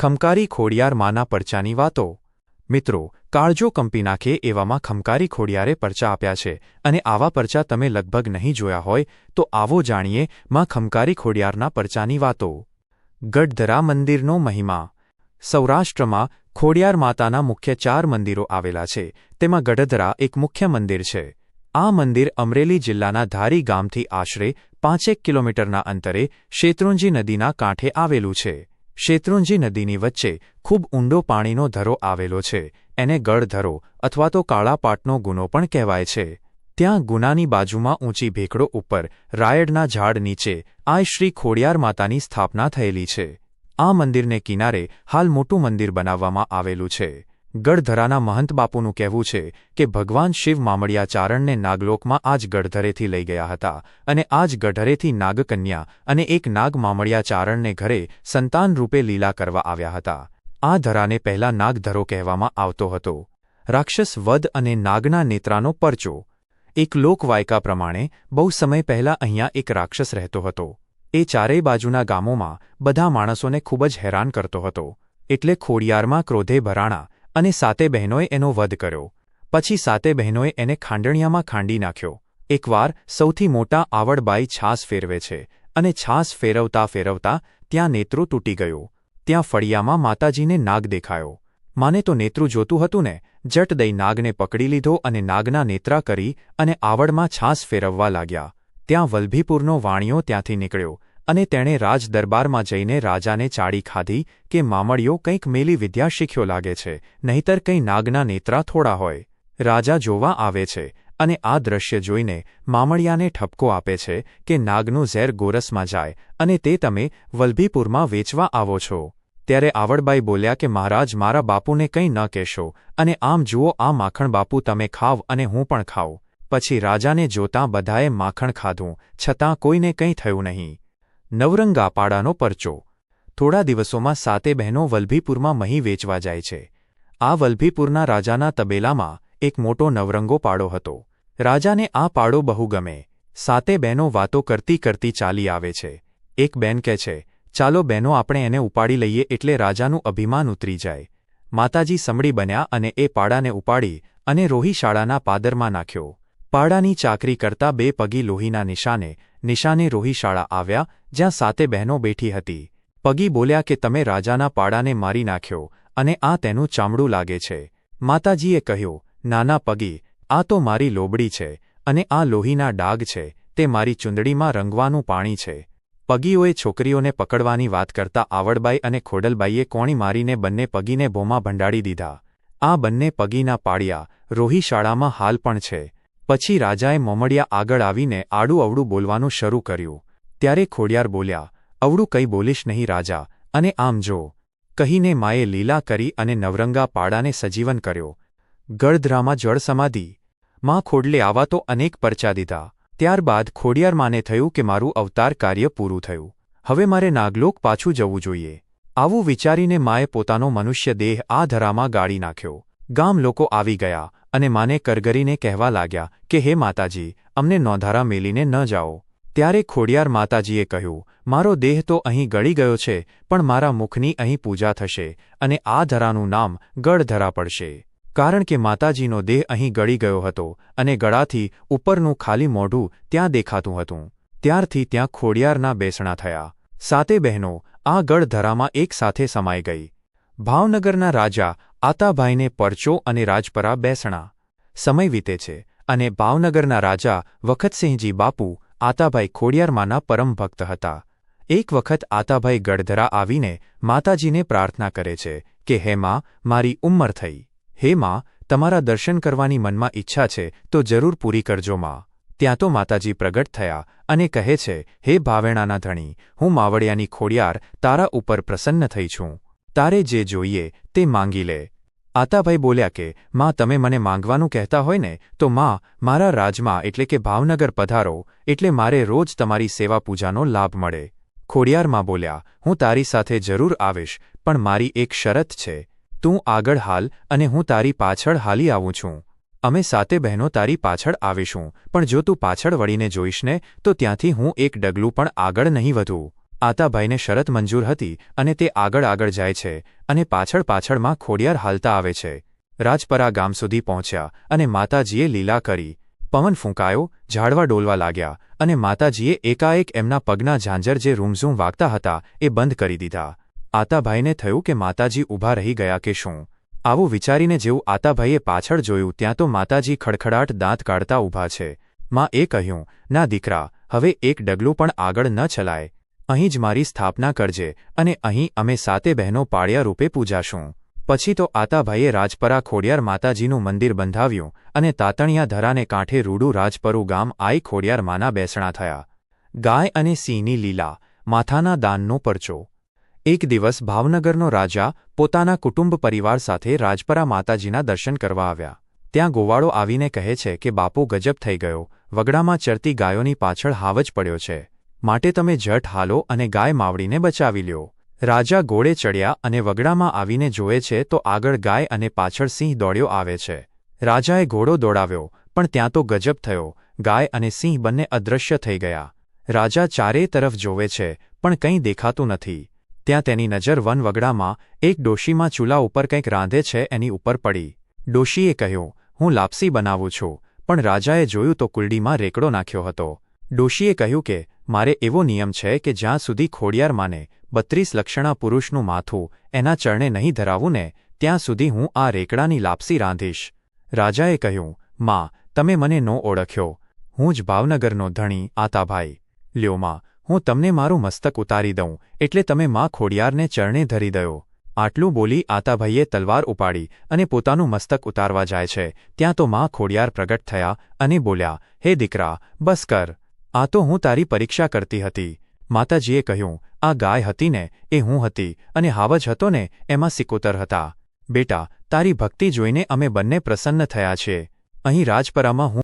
ખમકારી ખોડિયાર માના પરચાની વાતો. મિત્રો, કાળજો કંપી નાખે એવામાં ખમકારી ખોડિયારે પરચા આપ્યા છે, અને આવા પરચા તમે લગભગ નહીં જોયા હોય, તો આવો જાણીએ માં ખમકારી ખોડિયારના પરચાની વાતો. ગઢધરા મંદિરનો મહિમા. સૌરાષ્ટ્રમાં ખોડિયાર માતાના મુખ્ય ચાર મંદિરો આવેલા છે, તેમાં ગઢધરા એક મુખ્ય મંદિર છે. આ મંદિર અમરેલી જિલ્લાના ધારી ગામથી આશરે પાંચેક કિલોમીટરના અંતરે શેત્રુંજી નદીના કાંઠે આવેલું છે. શેત્રુંજી નદીની વચ્ચે ખૂબ ઊંડો પાણીનો ધરો આવેલો છે. એને ગળધરો અથવા તો કાળાપાટનો ગુનો પણ કહેવાય છે. ત્યાં ગુનાની બાજુમાં ઊંચી ભેખડો ઉપર રાયડના ઝાડ નીચે આ શ્રી ખોડિયાર માતાની સ્થાપના થયેલી છે. આ મંદિરને કિનારે હાલ મોટું મંદિર બનાવવામાં આવેલું છે. ગઢધરાના મહંત બાપુનું કહેવું છે કે ભગવાન શિવ મામડિયા ચારણને નાગલોકમાં આજ ગઢધરેથી લઈ ગયા હતા અને આજ ગઢરેથી નાગકન્યા અને એક નાગ મામડિયા ચારણને ઘરે સંતાન રૂપે લીલા કરવા આવ્યા હતા. આ ધરાને પહેલા નાગધરો કહેવામાં આવતો હતો. રાક્ષસ વધ અને નાગના નેત્રાનો પરચો. એક લોકવાયકા પ્રમાણે બહુ સમય પહેલા અહીંયા એક રાક્ષસ રહેતો હતો. એ ચારેય બાજુના ગામોમાં બધા માણસોને ખૂબ જ હેરાન કરતો હતો. એટલે ખોડિયારમાં ક્રોધે ભરાણા અને સાતે બહેનોએ એનો વધ કર્યો. પછી સાતે બહેનોએ એને ખાંડણિયામાં ખાંડી નાખ્યો. એકવાર સૌથી મોટા આવડબાઈ છાસ ફેરવે છે અને છાસ ફેરવતા ફેરવતા ત્યાં નેત્રો તૂટી ગયું. ત્યાં ફળિયામાં માતાજીને નાગ દેખાયો. માને તો નેત્રું જોતું હતું ને જટ દઈ નાગને પકડી લીધો અને નાગના નેત્રા કરી અને આવડમાં છાસ ફેરવવા લાગ્યા. ત્યાં વલ્ભીપુરનો વાણિયો ત્યાંથી નીકળ્યો. અને તેણે રાજ દરબારમાં જઈને રાજાને ચાડી ખાધી કે મામળિયો કંઈક મેલી વિદ્યા શીખ્યો લાગે છે, નહીતર કંઈ નાગના નેત્રા થોડા હોય. રાજા જોવા આવે છે અને આ દ્રશ્ય જોઈને મામળિયાને ઠપકો આપે છે કે નાગનું ઝેર ગોરસમાં જાય અને તે તમે વલ્ભીપુરમાં વેચવા આવો છો. ત્યારે આવડબાઈ બોલ્યા કે મહારાજ મારા બાપુને કંઈ ન કહેશો અને આમ જુઓ આ માખણ બાપુ તમે ખાવ અને હું પણ ખાઉં. પછી રાજાને જોતાં બધાએ માખણ ખાધું, છતાં કોઈને કંઈ થયું નહીં. નવરંગા પાડાનો પરચો. થોડા દિવસોમાં સાતે બહેનો વલ્ભીપુરમાં મહી વેચવા જાય છે. આ વલ્ભીપુરના રાજાના તબેલામાં એક મોટો નવરંગો પાડો હતો. રાજાને આ પાડો બહુ ગમે. સાતે બહેનો વાતો કરતી કરતી ચાલી આવે છે. એક બેન કહે છે, ચાલો બહેનો, આપણે એને ઉપાડી લઈએ એટલે રાજાનું અભિમાન ઉતરી જાય. માતાજી સમડી બન્યા અને એ પાડાને ઉપાડી અને રોહીશાળાના પાદરમાં નાખ્યો. પાડાની ચાકરી કરતા બે પગી લોહીના નિશાને નિશાને રોહીશાળા આવ્યા, જ્યાં સાતે બહેનો બેઠી હતી. પગી બોલ્યા કે, તમે રાજાના પાડાને મારી નાખ્યો અને આ તેનું ચામડું લાગે છે. માતાજીએ કહ્યું, નાના પગી, આ તો મારી લોબડી છે અને આ લોહીના ડાગ છે, તે મારી ચૂંદડીમાં રંગવાનું પાણી છે. પગીઓએ છોકરીઓને પકડવાની વાત કરતા આવડબાઈ અને ખોડલબાઈએ કોણી મારીને બંને પગીને ભોમાં ભંડાડી દીધા. આ બંને પગીના પાડિયા રોહીશાળામાં હાલ પણ છે. પછી રાજાએ મોમડિયા આગળ આવીને આડું અવડું બોલવાનું શરૂ કર્યું. ત્યારે ખોડિયાર બોલ્યા, અવડું કંઈ બોલીશ નહીં રાજા, અને આમ જો. કહીને માએ લીલા કરી અને નવરંગા પાડાને સજીવન કર્યો. ગળધરામાં જળ સમાધિ. માં ખોડલે આવા તો અનેક પરચા દીધા. ત્યારબાદ ખોડિયાર માને થયું કે મારું અવતાર કાર્ય પૂરું થયું. હવે મારે નાગલોક પાછું જવું જોઈએ. આવું વિચારીને માએ પોતાનો મનુષ્ય દેહ આ ધરામાં ગાળી નાખ્યો. ગામ લોકો આવી ગયા. અને માને કરગરીને કહેવા લાગ્યા કે, હે માતાજી, અમને નોંધારા મેલીને ન જાઓ. ત્યારે ખોડિયાર માતાજીએ કહ્યું, મારો દેહ તો અહીં ગળી ગયો છે, પણ મારા મુખની અહીં પૂજા થશે અને આ ધરાનું નામ ગળધરા પડશે. કારણ કે માતાજીનો દેહ અહીં ગળી ગયો હતો અને ગળાથી ઉપરનું ખાલી મોઢું ત્યાં દેખાતું હતું. ત્યારથી ત્યાં ખોડિયારના બેસણા થયા. સાતે બહેનો આ ગળધરામાં એક સાથે સમાઈ ગઈ. ભાવનગરના રાજા આતાભાઈને પરચો અને રાજપરા બેસણા. સમય વીતે છે અને ભાવનગરના રાજા વખતસિંહજી બાપુ આતાભાઈ ખોડિયારમાંના પરમ ભક્ત હતા. એક વખત આતાભાઈ ગઢધરા આવીને માતાજીને પ્રાર્થના કરે છે કે, હે માં, મારી ઉંમર થઈ. હે માં, તમારા દર્શન કરવાની મનમાં ઈચ્છા છે તો જરૂર પૂરી કરજો માં. ત્યાં તો માતાજી પ્રગટ થયા અને કહે છે, હે ભાવેણાના ધણી, હું માવડિયાની ખોડિયાર તારા ઉપર પ્રસન્ન થઈ છું. તારે જે જોઈએ તે માંગી લે. આતાભાઈ બોલ્યા કે, માં, તમે મને માંગવાનું કહેતા હોય ને, તો માં, મારા રાજમાં એટલે કે ભાવનગર પધારો, એટલે મારે રોજ તમારી સેવા પૂજાનો લાભ મળે. ખોડિયારમાં બોલ્યા, હું તારી સાથે જરૂર આવીશ, પણ મારી એક શરત છે. તું આગળ હાલ અને હું તારી પાછળ હાલી આવું છું. અમે સાતે બહેનો તારી પાછળ આવીશું, પણ જો તું પાછળ વળીને જોઈશ ને, તો ત્યાંથી હું એક ડગલું પણ આગળ નહીં વધું. આતાભાઈને શરત મંજૂર હતી અને તે આગળ આગળ જાય છે અને પાછળ પાછળમાં ખોડિયાર હાલતા આવે છે. રાજપરા ગામ સુધી પહોંચ્યા અને માતાજીએ લીલા કરી. પવન ફૂંકાયો, ઝાડવા ડોલવા લાગ્યા અને માતાજીએ એકાએક એમના પગના ઝાંઝર જે રૂમઝૂમ વાગતા હતા એ બંધ કરી દીધા. આતાભાઈને થયું કે માતાજી ઊભા રહી ગયા કે શું? આવું વિચારીને જેવું આતાભાઈએ પાછળ જોયું ત્યાં તો માતાજી ખડખડાટ દાંત કાઢતા ઊભા છે. માં એ કહ્યું, ના દીકરા, હવે એક ડગલું પણ આગળ ન ચલાય. અહીં જ મારી સ્થાપના કરજે અને અહીં અમે સાતે બહેનો પાળિયા રૂપે પૂજાશું. પછી તો આતાભાઈએ રાજપરા ખોડિયાર માતાજીનું મંદિર બંધાવ્યું અને તાતણિયા ધરાને કાંઠે રૂડું રાજપરું ગામ આઈ ખોડિયાર માના બેસણા થયા. ગાય અને સિંહની લીલા, માથાના દાનનો પરચો. એક દિવસ ભાવનગરનો રાજા પોતાના કુટુંબ પરિવાર સાથે રાજપરા માતાજીના દર્શન કરવા આવ્યા. ત્યાં ગોવાળો આવીને કહે છે કે બાપુ ગજબ થઈ ગયો, વગડામાં ચરતી ગાયોની પાછળ હાવ જ પડ્યો છે. માટે તમે જટ હાલો અને ગાય માવડીને બચાવી લ્યો. રાજા ઘોડે ચડ્યા અને વગડામાં આવીને જોવે છે તો આગળ ગાય અને પાછળ સિંહ દોડ્યો આવે છે. રાજાએ ઘોડો દોડાવ્યો, પણ ત્યાં તો ગજબ થયો. ગાય અને સિંહ બંને અદૃશ્ય થઈ ગયા. રાજા ચારે તરફ જોવે છે, પણ કંઈ દેખાતું નથી. ત્યાં તેની નજર વન વગડામાં, એક ડોશીમાં ચૂલા ઉપર કંઈક રાંધે છે એની ઉપર પડી. ડોશીએ કહ્યું, હું લાપસી બનાવું છું. પણ રાજાએ જોયું તો કુલડીમાં રેકડો નાખ્યો હતો. ડોશીએ કહ્યું કે મારે એવો નિયમ છે કે જ્યાં સુધી ખોડિયાર માને, બત્રીસ લક્ષણા પુરુષનું માથું, એના ચરણે નહીં ધરાવું ને, ત્યાં સુધી હું આ રેકડાની લાપસી રાંધીશ. રાજાએ કહ્યું, માં, તમે મને નો ઓળખ્યો. હું જ ભાવનગરનો ધણી, આતાભાઈ. લ્યો માં, હું તમને મારું મસ્તક ઉતારી દઉં, એટલે તમે માં ખોડિયારને ચરણે ધરી દયો. આટલું બોલી આતાભાઈએ તલવાર ઉપાડી અને પોતાનું મસ્તક ઉતારવા જાય છે, ત્યાં તો માં ખોડિયાર પ્રગટ થયા અને બોલ્યા, હે દીકરા, બસ કર. આ તો હું તારી પરીક્ષા કરતી હતી. માતાજીએ કહ્યું, આ ગાય હતી ને એ હું હતી, અને હાવજ હતો ને એમાં સિકોતર હતા. બેટા, તારી ભક્તિ જોઈને અમે બંને પ્રસન્ન થયા છે. અહીં રાજપરામાં હું